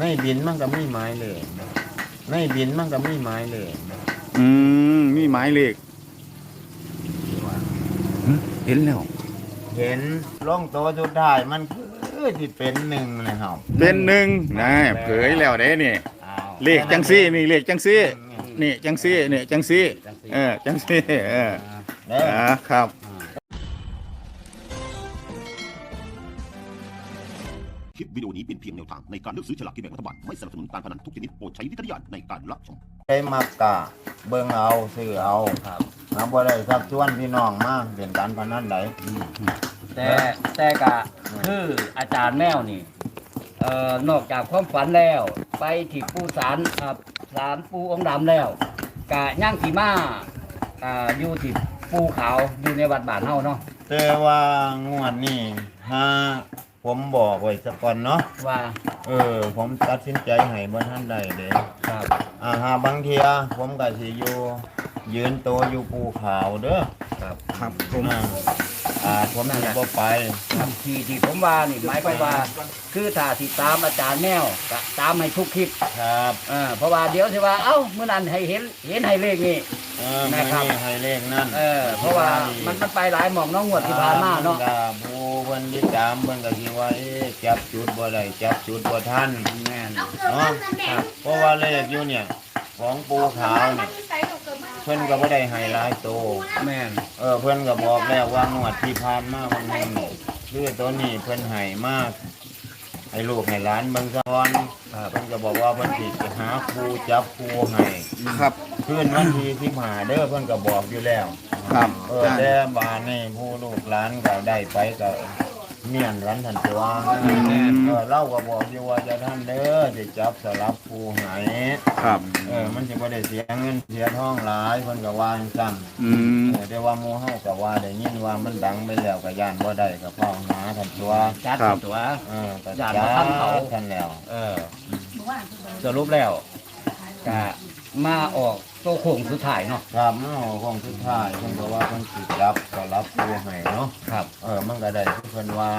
ในบินมันก็มีหมายเลขนะในบินมันก็มีหมายเลขนะอืมมีหมายเลขหึเห็นแล้ว เห็นล่องโตวสุดท้ายมันคือที่เป็นหนึ่งนะครับเป็นหนึ่งนะเผยแล้วเด้นี่เลขจังซี่นี่เลขจังซี่นี่จังซี่นี่จังซี่เออจังซี่เออเด้ออ่าครับ วิดีโอนี้เป็นเพียงแนวทางในการเลือกซื้อฉลากกินแบ่งรัฐบาล ไม่สนับสนุนการพนันทุกชนิดโปรดใช้วิจารณญาณในการรับชมใช้มักกะเบิ่งเอาซื้อเอาครับนะบ่ได้ทักชวนพี่น้องมาเป็นการพนันใดแต่แต่กะคืออาจารย์แมวนี่เอ่อนอกจากความฝันแล้ว ไปที่ปูสารครับสารปูองค์ดำแล้วกะย่างสีมาอ่าอยู่ที่ปูขาวอยู่ในวัดบ้านเฮาเนาะแต่ว่างวดนี้ถ้า ผมบอกไว้สักก่อนเนาะว่าเออ ผมตัดสินใจให้บ่ทันได้เด้ครับอ่าหาบางเทียผมก็สิอยู่ยืนโตอยู่ภูเขาเด้อครับ ครับผม อ่า อ่าผมสิบ่ไปครับที่ที่ผมว่านี่หมายความว่า คือถ้าสิตามอาจารย์แมวก็ตามให้ทุกคลิปครับอ่าเพราะว่าเดี๋ยวสิว่าเอ้ามื้อนั้นให้เห็นเห็นให้เลขนี่ เออนะไม่ครับมีให้เลขนั่นเออเพราะว่ามันมันไปหลายหม่องเน้องงวดที่ผ่านมาเนาะอ่ผู้เพิ่นติดตามเพิ่นก็สิว่าเอ๊ะจับจุดบ่ได้จับจุดบ่ทันแม่น เนาะครับเพราะว่าเลขอยู่เนี่ย ของปูขาวเนี่ย เพิ่นก็บ่ได้ให้หลายโต แม่นเออเพิ่นก็บอกแล้วว่างวดที่ผ่านมาวันนึงคือตัวนี้เพิ่นให้มากให้ลูกให้หลานเบิ่งซะก่อนเพิ่นก็บอกว่าเพิ่นสิไปหาครูจับครูให้ครับคืนวันที่15เด้อเพิ่นก็บอกอยู่แล้ว ครับเออแต่บานนี่ผู้ลูกหลานก็ได้ไปก็ เมียนรันทันตัวอืมเออเล่าก็บอกอยู่ว่าจะท่านเด้อจะจับสลับครูใหายครับ เออมันสิบ่ได้เสียเงินเสียทองหลายเพิ่นก็ว่าจังซั่นอืมเออแต่ว่าหมู่เฮาก็ว่าได้ยินว่ามันดังไปแล้วก็ย่านบ่ได้ก็เฝ้าหาทันตัวจัดครับตัว เออก็ย่านจับ่ทันเขา ทันแล้ว เออสรุปแล้วก็มาออกโตโค้งสุดท้ายเนาะ ครับเนาะของสุดท้ายเพิ่นก็ว่าเพิ่นสิจับสลับครูให้เนาะครับ เออมันก็ได้ที่เพิ่นว่า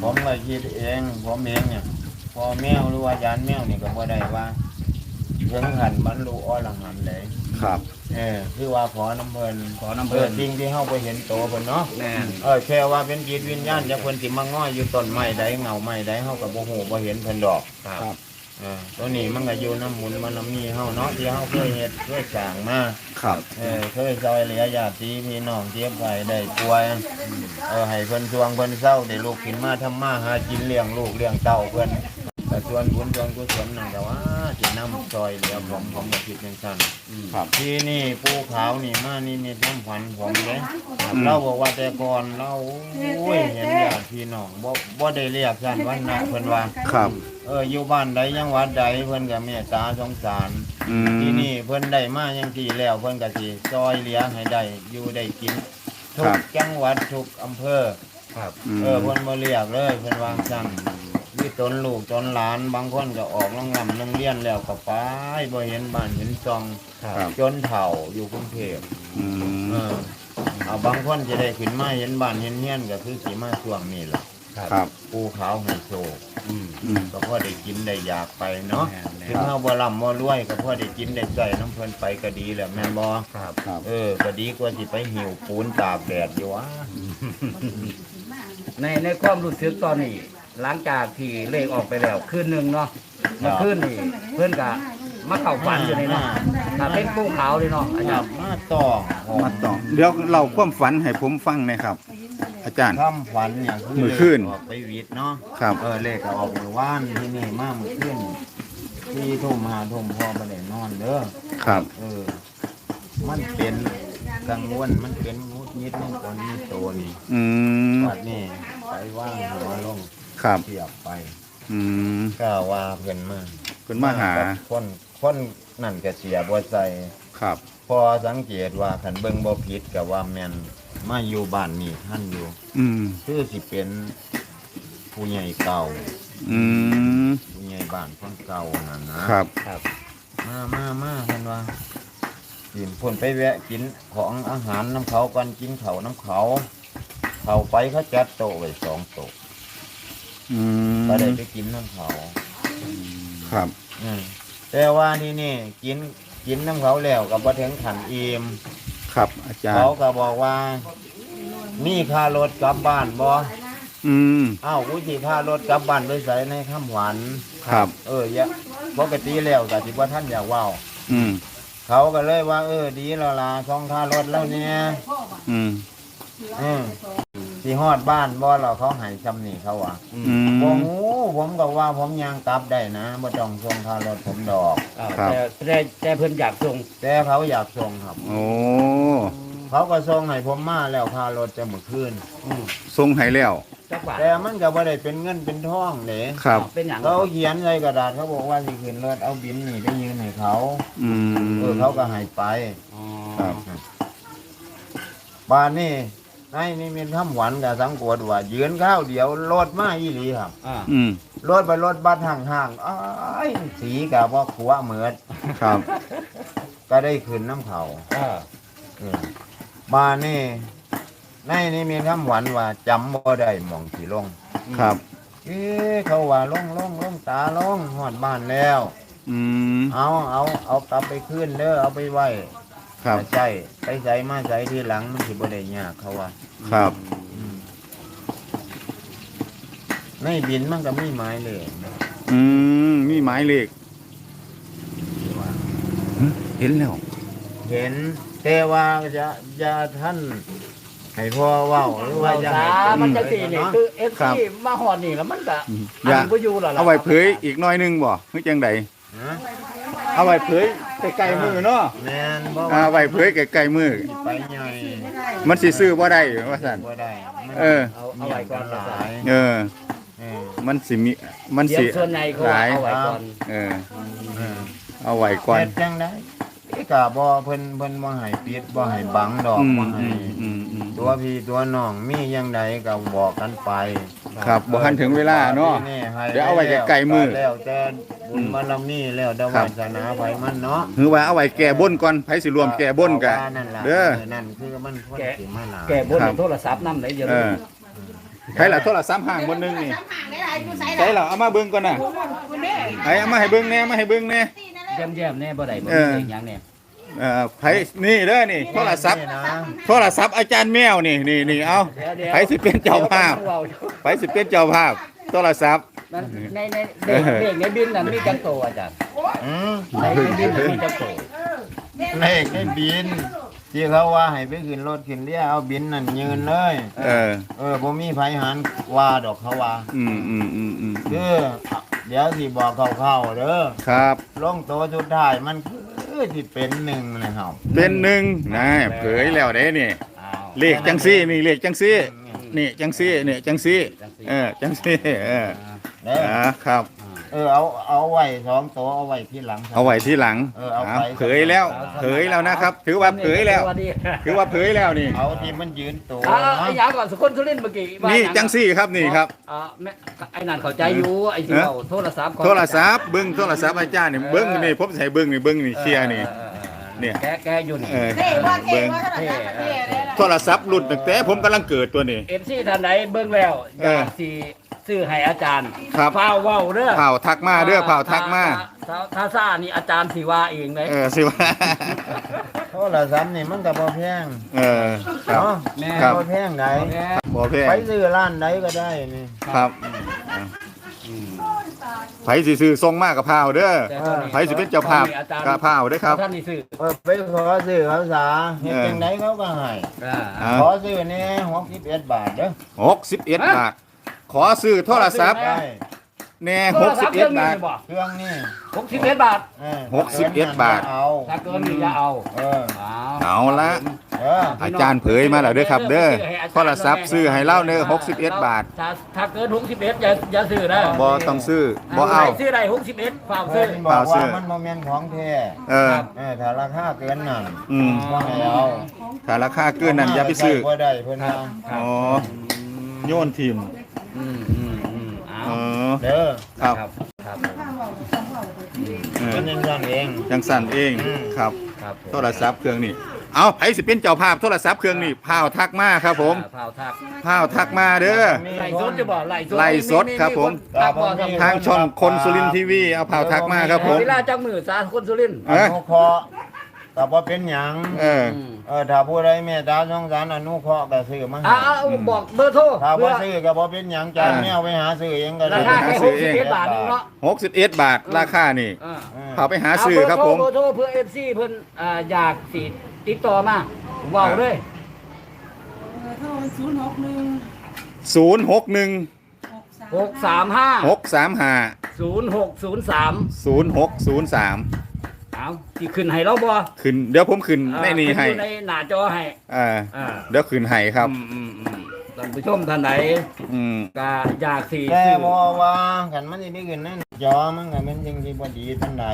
ผมก็คิดเองผมเองเนี่ยพอแมวหรือว่าอาจารย์แมวนี่ก็บ่ได้ว่าถึงหันบรรลุอรหันต์เลยครับ เออคือว่าขอน้ำเพิ่นขอน้ำเอเพิ่อนสิ่งที่เฮาบ่เห็นโตวเพิ่นเนาะแม่นเออแค่ว่าเป็นจิตวิญญาณจะเพิ่นสิมาง้อยอยู่ต้นไม้ใดเงาไม้ใดเฮาก็บ่ฮู้บ่เห็นเพิ่นดอก ครับเออตัวนี้มันก็อยู่น้ำหมุนมันน้ำมีเฮาเนาะที่เฮาเคยเฮ็ดเคยสร้างมาครับ เออเคยซอยเหลือญาติพี่น้องเจ็บไข้ได้ป่วยเออให้เพิ่นช่วงเพิ่นเศร้าได้ลูกกินมาทำมาหากินเลี้ยงลูกเลี้ยงเต้าเพิ่นแต่ส่วนบุญส่วนกุศลนั่นก็ว่าสินำซอยเหลือผมผมก็คิดจังซั่นครับ ที่นี่ปูขาวนี่มานี่มีน้ำฝันผมเลยอืมเราบอกว่าแต่ก่อนเราโอ้ยเห็นญาติ พี่น้องบ่บ่ได้เรียกกันวันนะเพิ่นว่าครับ เอออยู่บ้านใดยังหวัดใดเพิ่นก็เมตตาสงสารอืมที่นี่เพิ่นได้มาอย่างที่แล้วเพิ่นก็สิซอยเหลือให้ได้อยู่ได้กินทุครักบ จังหวัดทุกอำเภอ ครับ ม เออเพิ่นบ่เรียกเลยเพิ่นวางสั่งมีตนลูกตนหลานบางคนก็ออกโรงงานโรงเรียนแล้วก็ไปบ่เห็นบ้านเห็นซองครับ จนเฒ่าอยู่กรุงเทพอืมเออ เอาบางคนจะได้ขึ้นมาเห็นบ้านเห็นเฮียนก็คือสิมาช่วงนี้ล่ะครับ ปูขาวให้โชคอืมอืม ก็พอได้กินได้อยากไปเนาะแม่นๆถึงเฮาบ่ร่ำบ่รวยก็พอได้กินได้ใส่น้ำเพิ่นไปก็ดีแหละแม่นบ่ครับครับ เออก็ดีกว่าสิไปหิวปูนตากแดดอยู่วะในในความรู้สึกตอนนี้ หลังจากที่เลขออกไปแล้วคืนหนึ่งเนาะเมื่อคืนนี่เพื่อนกะมาเข้าฝันอยู่นี่เนาะถ้าเป็นปูขาวเลยเนาะอาคจารัรบย์ มาต้องมาต่อเดี๋ยวเราความฝันให้ผมฟังหนะครับ อาจารย์คำฝันเนี่ยคือมื้อคืนเลขออกไปวิทย์เนาะครับ เออเลขก็ออกมื้อวานที่นี่มามื้อคืนที่ทุ่มหาทุ่มพ่อบ่ได้นอนเด้อครับ เออ มันเป็นกังวลมันเป็นงุดยิดมันตอนนี้โตนี่อืมปัดนี่ไปว่างหัวลงครับเทียบไป อืมก็ว่าเพิ่นมาเพิ่นมาหากับคนคนนั่นก็เสียบ่ใส่ครับ พอสังเกตว่าคันเบิ่งบ่ผิดก็ว่าแม่นมาอยู่บ้านนี่ท่านอยู่อืมคือสิเป็นผู้ใหญ่เก่า อืม ผู้ใหญ่บ้านคนเก่านั่นนะครับ ครับ มามามาเพิ่นว่ากินเพิ่นไปแวะกินของอาหารน้ำเขาก่อนกินเขาวน้ำเขาเขาไปเขาจัดโต๊ะไว้สองโต๊ะอืม ก็ได้ไปกินน้ำเขาครับ อืมแต่ว่าที่นี่กิน กินน้ำเขาแล้วกับบ่ถึงขันอิ่มครับ อาจารเขาย์ก็บอกว่า มีค่ารถกลับบ้านบ่อืม อ้าวกูสิค่ารถกลับบ้านไปใส่ในคำหวานครับ เอออย่าปกติแล้วก็สิว่าท่านอยากเว้า อืม เขาก็เลยว่า เออ ดีแล้วล่ะสองค่ารถแล้วเนี่ยอืม อืม สิฮอดบ้านบ่เราเขาให้จำนี่เขาว่าอืมบ่ฮู้ผมก็ว่าผมยังกลับได้นะบ่ต้องส่งค่ารถผมดอก อ่าครับ แต่แต่แต่เพิ่นอยากส่งแต่เขาอยากส่งครับ โอ้เขาก็ส่งให้ผมมาแล้วค่ารถจะมื้อคืนอืมทรงให้แล้ว จักบาทแต่มันก็บ่ได้เป็นเงินเป็นทองเด้ครับ เป็นหยังเขาเขียนใส่กระดาษเขาบอกว่าสิขึ้นรถเอาบินนี่ไปยืนให้เขาอืม เออเขาก็ให้ไป อ๋อครับ บ้านนี่ นายนี่มีคำหวานกับสังกวดว่ายืนข้าวเดียวรถมาอีหลีครับอ่าอืมรถไปรถบัสห่างๆอ้ายสีกับว่าขัวเหมือดครับก็ได้ขึ้นน้ำเขาอ่าเออบ้านนี่นายนี่มีคำหวานว่าจำบ่ได้หมองสีลง ครับ เอ๊ะเขาว่าลงลงลงตาลงหอดบ้านแล้ว อืมเอาเอาเอากลับไปขึ้นเด้อเอาไปไว้ ครับ ใช่ไปใส่มาใส่ทีหลังมันสิบ่ได้ยากเขาว่าครับในบินมันก็มีไม้เลยอืมมีหมายเลขหึเห็นแล้ว เห็นแต่ว่าจะจะท่านให้พ่อเว้าหรือว่าว่าจะจ้าให้มันจะสินี่เนาะคือ FC ครับมาฮอดนี่แล้วมันก็อืมอันอย่านี้บ่อยู่แล้วล่ะเอาไว้เผยอีกหน้อยหนึงบ่คือจังใดฮะ เอาไว้เผยไกลๆมือเนาะแม่นบ่เอาไว้เผยไกลๆมือ ไปใหญ่มันสิซื้อบ่ได้ว่าซั่น บ่ได้มันเออ เอาเอาไว้ก่อนหลายเออ เออมันสิมีมันเดี๋ยสิวส่วนใหญ่เขาหลายเอาไว้ก่อนเออ เออเอาไว้ก่อน เฮ็ดจังได๋ก็บ่เพิ่นเพิ่นบ่ให้ปิดบ่ให้บังดอกอืมบ่ให้ อืมอืมอืม ตัวพี่ตัวน้องมียังไดก็บอกกันไปครับบ่ทันถึงเวลาเนาะนี่ให้เดี๋ยวเอาไว้ไกลๆมือแล้วแต่ บุญบารมีแล้วแต่ครัวาบสนาไผมันเนาะคือว่าเอาไว้แก้บนก่อนไผสิรวมแก้บนกะว่านั่นล่ะเด้อ นั่นคือมันคนสิมาหลายแก่บนครับ โทรศัพท์นำได้เดี๋ยวเอนี้อใครล่ะโทรศัพท์ห่างบนหนึงนี่ใช่ล่ะเอามาเบิ่งก่อนน่ะไผเอามาให้เบิ่งแหน่มาให้เบิ่งแหน่ แย้มๆแน่บ่ได้บ่เอมีอเลขหยังแน่เอ่อไผนี่เด้อนี่โทรศัพท์นี่นะโทรศัพท์อาจารย์แมวนี่นี่นี่เอาดี๋ยวๆไผสิเป็นเจ้าภาพดี๋ยวไผสิเป็นเจ้าภาพ โทรศัพท์ นั่นในในเด็กเด็กในบินน่ะมีจักโตอาจารย์อืมในในบินน่ะมีจักโตเลขในบิน ที่เขาว่าให้ไปขึ้นรถขึ้นเรือเอาบินนั่นยืนเลย เออ เออบ่มีไผหันว่าดอกเขาว่าอืมอืมอืมอืมคือเดี๋ยวสิบอกเข้าๆเด้อครับ ลงโตวสุดท้ายมันคือสิเป็นหนึ่งนะครับเป็นหนึ่งนะเผยแล้วเด้นี่ อ้าวเลขจังซี่นี่เลขจังซี่นี่จังซี่นี่จังซี่ เออจังซี่เออ เด้ออ่าครับ เออเอาเอาไว้สองโตวเอาไว้ที่หลัง เอาไว้ที่หลังเออเอาไป เผยแล้ว เผยแล้วนะครับ ถือว่าเผยแล้วสสดีถือว่าเผยแล้วนี่เอาที่มันยืนตัวอ่าเนาะไอ้หยังก่อนสุคนสุรินทร์เมื่อกี้ว่านี่หยัจังซี่ครับนี่ครับอ่าแม่ไอ้นั่นเข้าใจอยู่ไอ้ที่เอ๊ะเอาโทรศัพท์ของโทรศัพท์เบิ้งโทรศัพท์อาจารย์นี่เบิ้งนี่ผมใส่เบิ้งนี่เบิ้งนี่เชียร์นี่ออออออ เนี่ย แกแกอยู่นี่เออเท่ว่าเท่เบิ้งว่าเท่ว่าเท่เลยนะโทรศัพท์รุ่นตั้งแต่ผมกำลังเกิดตัวนี้ เอฟซีท่านไหนเบิ่งแล้วอเออยากสิซื้อให้อาจารย์ครับ ฟ้าวเว้าเด้อเผาทักมาเด้อเผาทักมาถ้าถ้าซ่านี่อาจารย์สิว่าเองเลยเออสิว่าโทรศัพท์นี่มันก็บ่แพงเออครับ เนาะแม่ครับ บ่แพงไดแม่บ่แพงไปซื้อร้านใดก็ได้นี่ครับอืม ไผสิซื้อทรงมากกับพาวเด้อแต่ตอนนี้ไผสิเป็นเจ้าภาพตอนนี้อาจารย์กับพาวเด้อครับ ท่านนี่ซื้อเออไปขอซื้อเขาซะเฮ็ดจังไดเขาก็ให้อ่าอ่าขอซื้อนี่61บาทเด้อหกสิบเอ็ดบาทขอซื้อโทรศัพท์ ได้ แน่โทหรกศัสิพบท์เอ็เครื่ดองนี้บาทบ่เครื่องนี่61บาทเออหกสิบเอ็ดบาทเอาถ้าเกินนี่อย่าเอาเออเอาเอาละเอออาจารย์เผยมาแล้วเด้อครับ เด้อโทรศัพท์ซื้อให้เล่าเด้อหกสิบเอ็ดบาท ถ้าถ้าเกิน61อย่าอย่าซื้อนะบ่ต้องซื้อบ่เอาซื้อได้61ฝากเพิ่ซื้อนบอกเปล่าซื้ว่าอมันบ่แม่นของแท้เออเออถ้าราคาเกินนั่นอืมบ่ให้เอาถ้าราคาเกินนั้นอย่าไปซื้อบ่ได้เพิ่นว่าอ๋อโยนทีมอืม อืมอืมเอาอ๋อ เด้อครับ ครับครับเออเป็นจังซั่นเองจังสั่นเองอืมครับ ครับผมโทรศัพท์เครื่องนี้เอาไผสิเป็นเจ้าภาพโทรศัพท์เครื่องนี้พาวทักมาครับผมอ่าเผาทักพาวทักมาเด้อ ไล่สดจะบอกไล่สดไล่สดครับผมทักบ่ครับทางช่องคนสุรินทร์ทีวีเอาพาวทักมาครับผม เวลาจักมือสาคนสุรินทร์ เอ้ยอนุเคราะห์ก็บ่เป็นหยังเอออืมเออถ้าผู้ใดเมตตาสงสารอนุเคราะห์ก็ซื้อมาให้อ่าเอาบอกเบอร์โทรถ้าบ่เพื่อซื้อก็บ่เป็นหยังจานแมวไปหาซื้อเองก็ได้ราคาแค่ซื้หอกเอสิบงเอ็ดบาทนึงเนาะ61บาทราคานี่อ่าอืมพาไปหาซื้อครับผมเบอร์โทรเพื่อเอฟซีเพิ่นอ่าอยากสิติดต่อมาเว้าเลยโทรศูนย์หกหนึ่ง061หกสาม635 635 0603 0603 เอาที่ขึ้นให้เราบ่ขึ้นเดี๋ยวผมขึ้นอ่าในนี้ให้ขึ้อยู่ในหน้าจอให้อ่าอ่าเดี๋ยวขึ้นให้ครับ อืมอืมอืมท่านผู้ชมท่านไหนอืมก็อยากสิแต่ซื้อบ่ว่าคันมันสิไปขึ้นนั่นจอมันก็เป็นสิ่งที่บ่ดีปานใด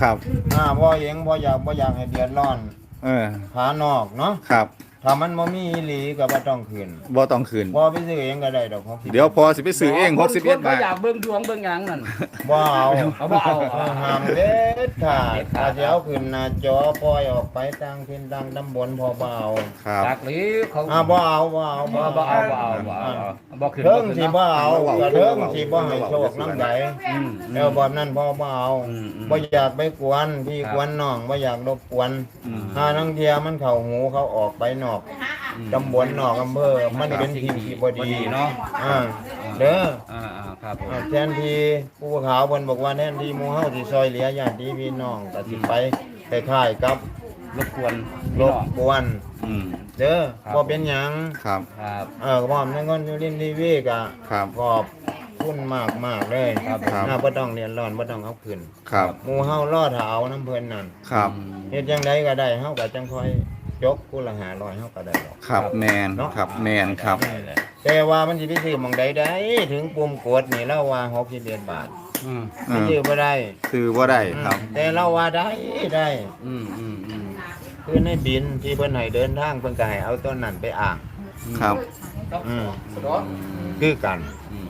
ครับ อ่าบ่เองบ่อยากบ่อยากให้เดือดร้อนเออขานอกเนาะครับ ถ้ามันบ่มีอีหลีก็บ่ต้องขึ้นบ่ต้องขึ้นบ่ไปซื้อเองก็ได้ดอกของเดี๋ยวพอสิไปซื้อเองคน61คนบาท อยากเบิ่งดวงเบิ่งหยังนั่น บ่เอาเอาบ่เอา เออห้ามเด็ดขาดเด็ดขาถ้าดสิเอาขึ้นหน้าจอปล่อยออกไปต่างถิ่นต่างตำบลพอบ่เอาครับ จากนี้เขาอ่าบ่เอาบ่เอาบ่บ่เอาบ่เอาบ่เอาบ่ขึ้นเทิงขึ้นสิเนาะบ่เอาก็เทิงสิบ่ให้โชคน้ำใดอืม แล้วบ่นั้นพ่อบ่เอาอืมอืม บ่อยากไปกวนพี่ครับกวนน้องบ่อยากรบกวน อืม ถ้านังเทียมันเข้าหูเขาออกไปนอกตำบลนอกอำเภอมันเป็นสิ่งที่บ่ดีเนาะอ่าเด้ออ่าอ่าครับผมอ่าแทนที่ผู้ขาวเพิ่นบอกว่าแทนที่หมู่เฮาสิซอยเหลือญาติพี่น้องก็สิไปคล้ายๆกับรบกวนรพี่บน้องกวนอืม เด้อครับ บ่เป็นหยังครับครับ เออพร้อมทั้งคนอยู่ริมทีวีก็ครับ ขอบคุณมากมากๆเลยครับ น่าบ่ต้องเรียนร้อนบ่ต้องเอาขึ้นครับหมู่เฮารอดเอาน้ำเพิ่นนั่นครับ เฮ็ดจังไดก็ได้เฮาก็จังค่อย ยกผู้ละ500เฮาก็ได้ดอก ครับแมนเนาะ ครับแมนครับ แต่ว่ามันสิไปซื้อหม่องใดได้ถึงปุ่มกดนี่เราว่า61บาทอืมอืไปมซื้อบ่ได้คือว่าได้ครับ แต่เราว่าได้ได้ อืมอืมอืมคือในบินที่เพิ่นให้เดินทางเพิ่นก็ให้เอาต้นนั้นไปอ่างครับ อืมคือกัน อืม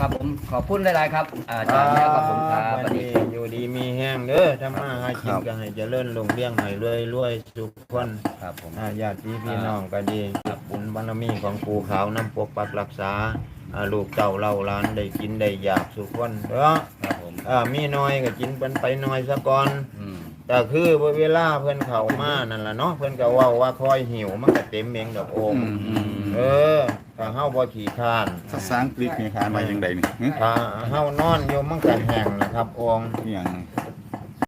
ครับผมขอบคุณหลาย ๆ ครับอาจารย์แม่ครับผมครับสวัวันสนี้ดี อยู่ดีมีแห้งเด้อทำมาหากิครันบก็ให้เจริญรุ่งเรืองให้รวยรวยทุกคนครับผมอาญาติพี่น้องก็ดีบุญบารมีของปู่ขาวน้ำปกปักรักษาอ่าลูกเต่าเล่าหล้านได้กินได้อยากสุขคนเด้อครับผมอ่ามีน้อยก็กินเพิ่นไปน้อยซะก่อน อืมแต่คือเวลาเพิ่นเข้ามานั่นล่ะเนาะเพิ่นก็เว้าว่าคอยหิวมันก็เต็มเองดอกโอมอืมอืม เออ ถ้าเฮาบ่ขี้คร้านภาษาอังกฤษนี่ขานมาอย่างใดนี่หึถ้าเฮานอนอยู่มันก็แห้งนะครับองค์ อหย่างเอ